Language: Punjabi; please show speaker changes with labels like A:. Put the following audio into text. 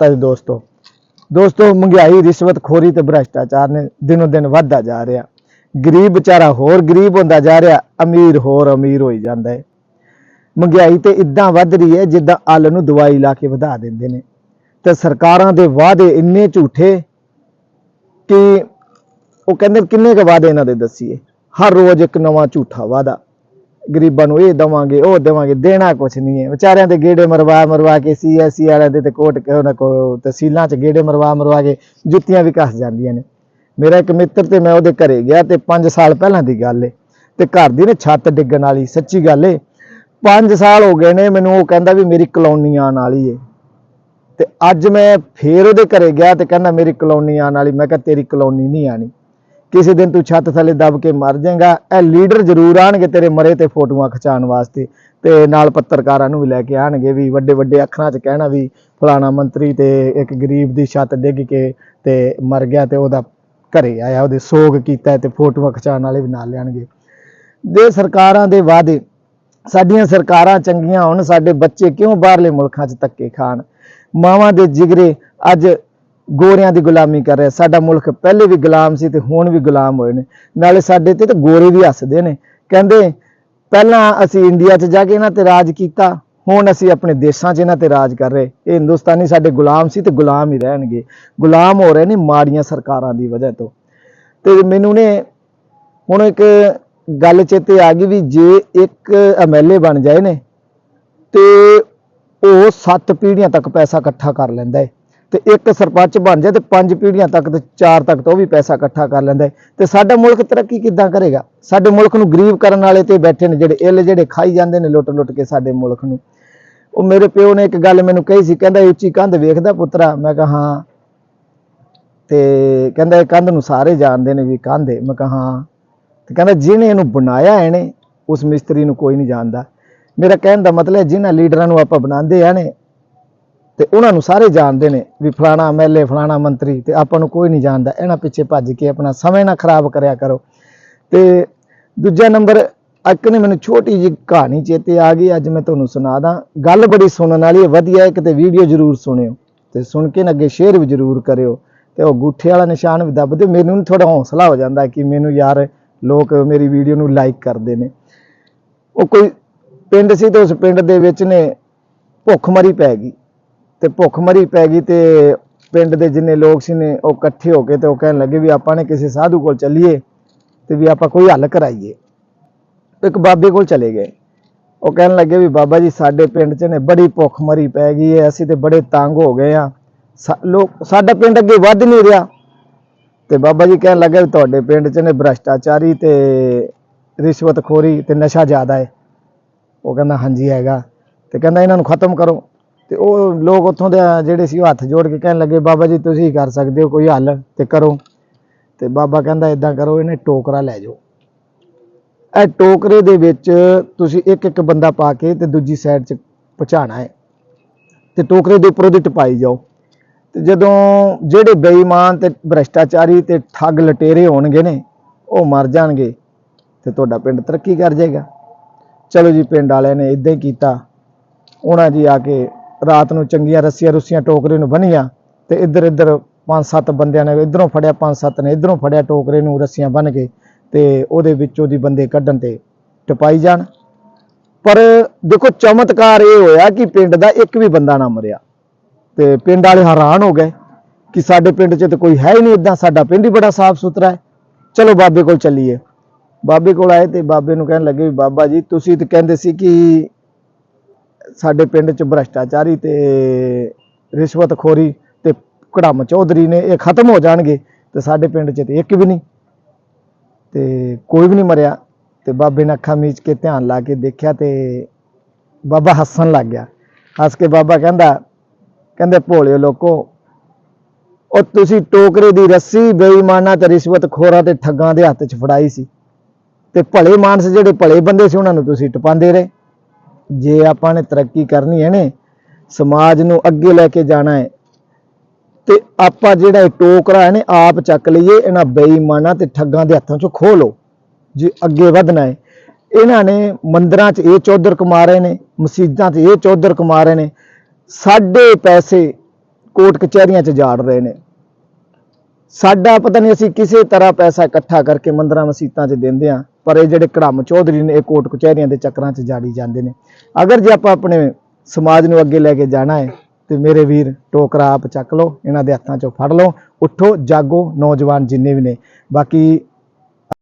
A: ਤਾਂ ਦੋਸਤੋ। ਦੋਸਤੋ ਮਹਿੰਗਾਈ ਰਿਸ਼ਵਤਖੋਰੀ ਤੇ ਭ੍ਰਸ਼ਟਾਚਾਰ ਨੇ ਦਿਨੋ ਦਿਨ ਵੱਧਦਾ ਜਾ ਰਿਹਾ। ਗਰੀਬ ਵਿਚਾਰਾ ਹੋਰ ਗਰੀਬ ਹੁੰਦਾ ਜਾ ਰਿਹਾ, ਅਮੀਰ ਹੋਰ ਅਮੀਰ ਹੋਈ ਜਾਂਦਾ ਹੈ। ਮਹਿੰਗਾਈ ਤੇ ਇਦਾਂ ਵੱਧ ਰਹੀ ਹੈ ਜਿੱਦਾਂ ਅੱਲ ਨੂੰ ਦਵਾਈ ਲਾ ਕੇ ਵਧਾ ਦਿੰਦੇ ਨੇ। ਤੇ ਸਰਕਾਰਾਂ ਦੇ ਵਾਅਦੇ ਇੰਨੇ ਝੂਠੇ ਕਿ ਉਹ ਕਹਿੰਦੇ ਕਿੰਨੇ ਕੁ ਵਾਅਦੇ ਇਹਨਾਂ ਦੇ ਦੱਸੀਏ। ਹਰ ਰੋਜ਼ ਇੱਕ ਨਵਾਂ ਝੂਠਾ ਵਾਅਦਾ। ਗਰੀਬਾਂ ਨੂੰ ਇਹ ਦਵਾਂਗੇ, ਉਹ ਦੇਵਾਂਗੇ, ਦੇਣਾ ਕੁਛ ਨਹੀਂ ਹੈ। ਵਿਚਾਰਿਆਂ ਦੇ ਗੇੜੇ ਮਰਵਾ ਮਰਵਾ ਕੇ ਸੀਐਸਸੀ ਵਾਲਿਆਂ ਦੇ ਤੇ ਕੋਟ ਉਹਨਾਂ ਕੋ ਤਹਿਸੀਲਾਂ 'ਚ ਗੇੜੇ ਮਰਵਾ ਮਰਵਾ ਕੇ ਜੁੱਤੀਆਂ ਵੀ ਘਸ ਜਾਂਦੀਆਂ ਨੇ। ਮੇਰਾ ਇੱਕ ਮਿੱਤਰ ਤੇ ਮੈਂ ਉਹਦੇ ਘਰੇ ਗਿਆ ਤੇ 5 ਸਾਲ ਪਹਿਲਾਂ ਦੀ ਗੱਲ ਏ। ਤੇ ਘਰ ਦੀ ਨੇ ਛੱਤ ਡਿੱਗਣ ਵਾਲੀ, ਸੱਚੀ ਗੱਲ ਏ। 5 ਸਾਲ ਹੋ ਗਏ ਨੇ ਮੈਨੂੰ ਉਹ ਕਹਿੰਦਾ ਵੀ ਮੇਰੀ ਕਲੋਨੀ ਆਉਣ ਵਾਲੀ ਏ। ਤੇ ਅੱਜ ਮੈਂ ਫੇਰ ਉਹਦੇ ਘਰੇ ਗਿਆ ਤੇ ਕਹਿੰਦਾ ਮੇਰੀ ਕਲੋਨੀ ਆਉਣ ਵਾਲੀ, ਮੈਂ ਕਿਹਾ ਤੇਰੀ ਕਲੋਨੀ ਨਹੀਂ ਆਣੀ ਕਿਸੇ ਦਿਨ ਤੂੰ ਛੱਤ ਥੱਲੇ ਦਬ ਕੇ ਮਰ ਜਾਏਗਾ। ਇਹ ਲੀਡਰ ਜ਼ਰੂਰ ਆਣਗੇ ਤੇਰੇ ਮਰੇ ਤੇ ਫੋਟੋਆਂ ਖਿਚਾਉਣ ਵਾਸਤੇ। ਤੇ ਨਾਲ ਪੱਤਰਕਾਰਾਂ ਨੂੰ ਵੀ ਲੈ ਕੇ ਆਣਗੇ ਵੀ ਵੱਡੇ ਵੱਡੇ ਅੱਖਰਾਂ 'ਚ ਕਹਿਣਾ ਵੀ ਫਲਾਣਾ ਮੰਤਰੀ ਤੇ ਇੱਕ ਗਰੀਬ ਦੀ ਛੱਤ ਡਿੱਗ ਕੇ ਤੇ ਮਰ ਗਿਆ ਤੇ ਉਹਦਾ ਘਰੇ ਆਇਆ, ਉਹਦੇ ਸੋਗ ਕੀਤਾ ਤੇ ਫੋਟੋਆਂ ਖਿਚਾਉਣ ਵਾਲੇ ਵੀ ਨਾਲ ਲੈਣਗੇ ਦੇ ਸਰਕਾਰਾਂ ਦੇ ਵਾਅਦੇ। ਸਾਡੀਆਂ ਸਰਕਾਰਾਂ ਚੰਗੀਆਂ ਹੋਣ, ਸਾਡੇ ਬੱਚੇ ਕਿਉਂ ਬਾਹਰਲੇ ਮੁਲਕਾਂ 'ਚ ਧੱਕੇ ਖਾਣ? ਮਾਵਾਂ ਦੇ ਜਿਗਰੇ ਅੱਜ ਗੋਰਿਆਂ ਦੀ ਗੁਲਾਮੀ ਕਰ ਰਿਹਾ। ਸਾਡਾ ਮੁਲਕ ਪਹਿਲੇ ਵੀ ਗੁਲਾਮ ਸੀ ਤੇ ਹੁਣ ਵੀ ਗੁਲਾਮ ਹੋਏ ਨੇ। ਨਾਲੇ ਸਾਡੇ ਤੇ ਤਾਂ ਗੋਰੇ ਵੀ ਹੱਸਦੇ ਨੇ। ਕਹਿੰਦੇ, ਪਹਿਲਾਂ ਅਸੀਂ ਇੰਡੀਆ 'ਚ ਜਾ ਕੇ ਇਹਨਾਂ ਤੇ ਰਾਜ ਕੀਤਾ, ਹੁਣ ਅਸੀਂ ਆਪਣੇ ਦੇਸ਼ਾਂ 'ਚ ਇਹਨਾਂ ਤੇ ਰਾਜ ਕਰ ਰਹੇ। ਇਹ ਹਿੰਦੁਸਤਾਨੀ ਸਾਡੇ ਗੁਲਾਮ ਸੀ ਤੇ ਗੁਲਾਮ ਹੀ ਰਹਿਣਗੇ। ਗੁਲਾਮ ਹੋ ਰਹੇ ਨੇ ਮਾੜੀਆਂ ਸਰਕਾਰਾਂ ਦੀ ਵਜ੍ਹਾ ਤੋਂ। ਤੇ ਮੈਨੂੰ ਨੇ ਹੁਣ ਇੱਕ ਗੱਲ ਚੇਤੇ ਆ ਗਈ ਵੀ ਜੇ ਇੱਕ ਐਮਐਲਏ ਬਣ ਜਾਏ ਨੇ, ਤੇ ਉਹ ਸੱਤ ਪੀੜ੍ਹੀਆਂ ਤੱਕ ਪੈਸਾ ਇਕੱਠਾ ਕਰ ਲੈਂਦਾ ਹੈ ਤੇ ਇੱਕ ਸਰਪੰਚ ਬਣ ਜਾਏ ਤੇ ਪੰਜ ਪੀੜ੍ਹੀਆਂ ਤੱਕ ਤੇ ਚਾਰ ਤੱਕ ਤਾਂ ਉਹ ਵੀ ਪੈਸਾ ਇਕੱਠਾ ਕਰ ਲੈਂਦਾ ਹੈ। ਤੇ ਸਾਡਾ ਮੁਲਕ ਤਰੱਕੀ ਕਿੱਦਾਂ ਕਰੇਗਾ? ਸਾਡੇ ਮੁਲਕ ਨੂੰ ਗਰੀਬ ਕਰਨ ਵਾਲੇ ਤੇ ਬੈਠੇ ਨੇ ਜਿਹੜੇ ਇੱਲ ਜਿਹੜੇ ਖਾਈ ਜਾਂਦੇ ਨੇ ਲੁੱਟ ਲੁੱਟ ਕੇ ਸਾਡੇ ਮੁਲਕ ਨੂੰ। ਉਹ ਮੇਰੇ ਪਿਓ ਨੇ ਇੱਕ ਗੱਲ ਮੈਨੂੰ ਕਹੀ ਸੀ, ਕਹਿੰਦਾ ਇਹ ਉੱਚੀ ਕੰਧ ਵੇਖਦਾ ਪੁੱਤਰਾ। ਮੈਂ ਕਿਹਾ, ਹਾਂ। ਤੇ ਕਹਿੰਦਾ, ਇਹ ਕੰਧ ਨੂੰ ਸਾਰੇ ਜਾਣਦੇ ਨੇ ਵੀ ਕੰਧ ਹੈ ਮੈਂ ਕਿਹਾ, ਹਾਂ। ਤੇ ਕਹਿੰਦਾ, ਜਿਹਨੇ ਇਹਨੂੰ ਬਣਾਇਆ ਇਹਨੇ, ਉਸ ਮਿਸਤਰੀ ਨੂੰ ਕੋਈ ਨਹੀਂ ਜਾਣਦਾ। ਮੇਰਾ ਕਹਿਣ ਦਾ ਮਤਲਬ ਹੈ ਜਿਨ੍ਹਾਂ ਲੀਡਰਾਂ ਨੂੰ ਆਪਾਂ ਬਣਾਉਂਦੇ ਆ ਨੇ ਤੇ ਉਹਨਾਂ ਨੂੰ ਸਾਰੇ ਜਾਣਦੇ ਨੇ ਵੀ ਫਲਾਣਾ ਐਮਐਲਏ ਫਲਾਣਾ ਮੰਤਰੀ ਤੇ ਆਪਾਂ ਨੂੰ ਕੋਈ ਨਹੀਂ ਜਾਣਦਾ, ਇਹਨਾਂ ਪਿੱਛੇ ਭੱਜ ਕੇ ਆਪਣਾ ਸਮੇਂ ਨਾ ਖਰਾਬ ਕਰਿਆ ਕਰੋ। ਤੇ ਦੂਜਾ ਨੰਬਰ, ਇੱਕ ਨੇ ਮੈਨੂੰ ਛੋਟੀ ਜਿਹੀ ਕਹਾਣੀ ਚੇਤੇ ਆ ਗਈ, ਅੱਜ ਮੈਂ ਤੁਹਾਨੂੰ ਸੁਣਾ ਦਾਂ। ਗੱਲ ਬੜੀ ਸੁਣਨ ਵਾਲੀ ਹੈ, ਵਧੀਆ ਹੈ ਕਿਤੇ ਵੀਡੀਓ ਜ਼ਰੂਰ ਸੁਣਿਓ, ਤੇ ਸੁਣ ਕੇ ਨਾ ਅੱਗੇ ਸ਼ੇਅਰ ਵੀ ਜ਼ਰੂਰ ਕਰਿਓ, ਤੇ ਉਹ ਗੁੱਠੇ ਵਾਲਾ ਨਿਸ਼ਾਨ ਵੀ ਦੱਬ ਦਿਓ, ਮੈਨੂੰ ਥੋੜਾ ਹੌਸਲਾ ਹੋ ਜਾਂਦਾ ਕਿ ਮੈਨੂੰ ਯਾਰ ਲੋਕ ਮੇਰੀ ਵੀਡੀਓ ਨੂੰ ਲਾਈਕ ਕਰਦੇ ਨੇ। ਉਹ ਕੋਈ ਪਿੰਡ ਸੀ ਤੇ ਉਸ ਪਿੰਡ ਦੇ ਵਿੱਚ ਨੇ, ਭੁੱਖਮਰੀ ਪੈ ਗਈ। ਤੇ ਭੁੱਖਮਰੀ ਪੈ ਗਈ ਤੇ ਪਿੰਡ ਦੇ ਜਿੰਨੇ ਲੋਕ ਸੀ ਨੇ, ਉਹ ਇਕੱਠੇ ਹੋ ਕੇ ਤੇ ਉਹ ਕਹਿਣ ਲੱਗੇ ਵੀ ਆਪਾਂ ਨੇ ਕਿਸੇ ਸਾਧੂ ਕੋਲ ਚੱਲੀਏ ਤੇ ਵੀ ਆਪਾਂ ਕੋਈ ਹੱਲ ਕਰਾਈਏ। ਇੱਕ ਬਾਬੇ ਕੋਲ ਚਲੇ ਗਏ। ਉਹ ਕਹਿਣ ਲੱਗੇ ਵੀ ਬਾਬਾ ਜੀ, ਸਾਡੇ ਪਿੰਡ 'ਚ ਨੇ ਬੜੀ ਭੁੱਖਮਰੀ ਪੈ ਗਈ ਹੈ, ਅਸੀਂ ਤੇ ਬੜੇ ਤੰਗ ਹੋ ਗਏ ਆ ਲੋਕ, ਸਾਡਾ ਪਿੰਡ ਅੱਗੇ ਵੱਧ ਨਹੀਂ ਰਿਹਾ। ਤੇ ਬਾਬਾ ਜੀ ਕਹਿਣ ਲੱਗੇ ਵੀ ਤੁਹਾਡੇ ਪਿੰਡ 'ਚ ਨੇ ਭ੍ਰਸ਼ਟਾਚਾਰੀ ਤੇ ਰਿਸ਼ਵਤਖੋਰੀ ਤੇ ਨਸ਼ਾ ਜ਼ਿਆਦਾ ਹੈ। ਉਹ ਕਹਿੰਦਾ, ਹਾਂਜੀ ਹੈਗਾ। ਤੇ ਕਹਿੰਦਾ, ਇਹਨਾਂ ਨੂੰ ਖਤਮ ਕਰੋ। ਤੇ ਉਹ ਲੋਕ ਉੱਥੋਂ ਦੇ ਜਿਹੜੇ ਸੀ ਉਹ ਹੱਥ ਜੋੜ ਕੇ ਕਹਿਣ ਲੱਗੇ, ਬਾਬਾ ਜੀ, ਤੁਸੀਂ ਕਰ ਸਕਦੇ ਹੋ, ਕੋਈ ਹੱਲ ਤੇ ਕਰੋ। ਤੇ ਬਾਬਾ ਕਹਿੰਦਾ ਇਦਾਂ ਕਰੋ, ਇਹਨੇ ਟੋਕਰਾ ਲੈ ਜਾਓ। ਇਹ ਟੋਕਰੇ ਦੇ ਵਿੱਚ ਤੁਸੀਂ ਇੱਕ ਇੱਕ ਬੰਦਾ ਪਾ ਕੇ ਤੇ ਦੂਜੀ ਸਾਈਡ 'ਚ ਪਹੁੰਚਾਣਾ ਹੈ। ਤੇ ਟੋਕਰੇ ਦੇ ਉੱਪਰ ਉਹਦੀ ਟਪਾਈ ਜਾਓ। ਤੇ ਜਦੋਂ ਜਿਹੜੇ ਬੇਈਮਾਨ ਤੇ ਭ੍ਰਸ਼ਟਾਚਾਰੀ ਤੇ ਠੱਗ ਲਟੇਰੇ ਹੋਣਗੇ ਨੇ, ਉਹ ਮਰ ਜਾਣਗੇ ਤੇ ਤੁਹਾਡਾ ਪਿੰਡ ਤਰੱਕੀ ਕਰ ਜਾਏਗਾ। ਚਲੋ ਜੀ, ਪਿੰਡ ਵਾਲਿਆਂ ਨੇ ਇਦਾਂ ਹੀ ਕੀਤਾ। ਉਹਨਾਂ ਜੀ ਆ ਕੇ ਰਾਤ ਨੂੰ ਚੰਗੀਆਂ ਰੱਸੀਆਂ ਰੁੱਸੀਆਂ ਟੋਕਰੇ ਨੂੰ ਬੰਨੀਆਂ ਤੇ ਇੱਧਰ ਇੱਧਰ ਪੰਜ ਸੱਤ ਬੰਦਿਆਂ ਨੇ ਇਧਰੋਂ ਫੜਿਆ, ਪੰਜ ਸੱਤ ਨੇ ਇਧਰੋਂ ਫੜਿਆ, ਟੋਕਰੇ ਨੂੰ ਰੱਸੀਆਂ ਬੰਨ ਕੇ ਤੇ ਉਹਦੇ ਵਿੱਚੋਂ ਦੀ ਬੰਦੇ ਕੱਢਣ ਤੇ ਟਪਾਈ ਜਾਣ। ਪਰ ਦੇਖੋ ਚਮਤਕਾਰ ਇਹ ਹੋਇਆ ਕਿ ਪਿੰਡ ਦਾ ਇੱਕ ਵੀ ਬੰਦਾ ਨਾ ਮਰਿਆ ਤੇ ਪਿੰਡ ਵਾਲੇ ਹੈਰਾਨ ਹੋ ਗਏ ਕਿ ਸਾਡੇ ਪਿੰਡ 'ਚ ਤਾਂ ਕੋਈ ਹੈ ਹੀ ਨਹੀਂ ਇਦਾਂ, ਸਾਡਾ ਪਿੰਡ ਹੀ ਬੜਾ ਸਾਫ਼ ਸੁਥਰਾ ਹੈ। ਚਲੋ ਬਾਬੇ ਕੋਲ ਚੱਲੀਏ। ਬਾਬੇ ਕੋਲ ਆਏ ਤੇ ਬਾਬੇ ਨੂੰ ਕਹਿਣ ਲੱਗੇ ਵੀ ਬਾਬਾ ਜੀ, ਤੁਸੀਂ ਤਾਂ ਕਹਿੰਦੇ ਸੀ ਕਿ ਸਾਡੇ ਪਿੰਡ 'ਚ ਭ੍ਰਸ਼ਟਾਚਾਰੀ ਤੇ ਰਿਸ਼ਵਤਖੋਰੀ ਤੇ ਕੜਮ ਚੌਧਰੀ ਨੇ ਇਹ ਖਤਮ ਹੋ ਜਾਣਗੇ ਤੇ ਸਾਡੇ ਪਿੰਡ 'ਚ ਤੇ ਇੱਕ ਵੀ ਨਹੀਂ। ਤੇ ਕੋਈ ਵੀ ਨਹੀਂ ਮਰਿਆ ਤੇ ਬਾਬੇ ਨੇ ਅੱਖਾਂ ਮੀਚ ਕੇ ਧਿਆਨ ਲਾ ਕੇ ਦੇਖਿਆ ਤੇ ਬਾਬਾ ਹੱਸਣ ਲੱਗ ਗਿਆ। ਹੱਸ ਕੇ ਬਾਬਾ ਕਹਿੰਦਾ, ਕਹਿੰਦੇ ਭੋਲਿਓ ਲੋਕੋ, ਉਹ ਤੁਸੀਂ ਟੋਕਰੇ ਦੀ ਰੱਸੀ ਬੇਈਮਾਨਾਂ ਤੇ ਰਿਸ਼ਵਤਖੋਰਾਂ ਤੇ ਠੱਗਾਂ ਦੇ ਹੱਥ 'ਚ ਫੜਾਈ ਸੀ ਤੇ ਭਲੇ ਮਾਨਸ ਜਿਹੜੇ ਭਲੇ ਬੰਦੇ ਸੀ ਉਹਨਾਂ ਨੂੰ ਤੁਸੀਂ ਟਪਾਉਂਦੇ ਰਹੇ। ਜੇ ਆਪਾਂ ਨੇ ਤਰੱਕੀ ਕਰਨੀ ਹੈ ਨੇ, ਸਮਾਜ ਨੂੰ ਅੱਗੇ ਲੈ ਕੇ ਜਾਣਾ ਹੈ, ਤੇ ਆਪਾਂ ਜਿਹੜਾ ਇਹ ਟੋਕਰਾ ਹੈ ਨੇ, ਆਪ ਚੱਕ ਲਈਏ, ਇਹਨਾਂ ਬੇਈਮਾਨਾਂ ਤੇ ਠੱਗਾਂ ਦੇ ਹੱਥਾਂ 'ਚੋਂ ਖੋਹ ਲਓ, ਜੇ ਅੱਗੇ ਵਧਣਾ ਹੈ। ਇਹਨਾਂ ਨੇ ਮੰਦਰਾਂ 'ਚ ਇਹ ਚੌਧਰ ਕਮਾ ਰਹੇ ਨੇ, ਮਸਜਿਦਾਂ 'ਚ ਇਹ ਚੌਧਰ ਕਮਾ ਰਹੇ ਨੇ, ਸਾਡੇ ਪੈਸੇ ਕੋਰਟ ਕਚਹਿਰੀਆਂ 'ਚ ਜਾੜ ਰਹੇ ਨੇ। ਸਾਡਾ ਪਤਾ ਨਹੀਂ ਅਸੀਂ ਕਿਸੇ ਤਰ੍ਹਾਂ ਪੈਸਾ ਇਕੱਠਾ ਕਰਕੇ ਮੰਦਰਾਂ ਮਸੀਤਾਂ 'ਚ ਦਿੰਦੇ ਆ ਪਰ ਇਹ ਜਿਹੜੇ ਕੜਾਮ ਚੌਧਰੀ ਨੇ, ਇਹ ਕੋਟ ਕਚਹਿਰੀਆਂ ਦੇ ਚੱਕਰਾਂ 'ਚ ਜਾੜੀ ਜਾਂਦੇ ਨੇ। ਅਗਰ ਜੇ ਆਪਾਂ ਆਪਣੇ ਸਮਾਜ ਨੂੰ ਅੱਗੇ ਲੈ ਕੇ ਜਾਣਾ ਹੈ, ਤੇ ਮੇਰੇ ਵੀਰ ਟੋਕਰਾ ਆਪ ਚੱਕ ਲਓ, ਇਹਨਾਂ ਦੇ ਹੱਥਾਂ 'ਚੋਂ ਫੜ ਲਓ, ਉੱਠੋ, ਜਾਗੋ ਨੌਜਵਾਨ ਜਿੰਨੇ ਵੀ ਨੇ। ਬਾਕੀ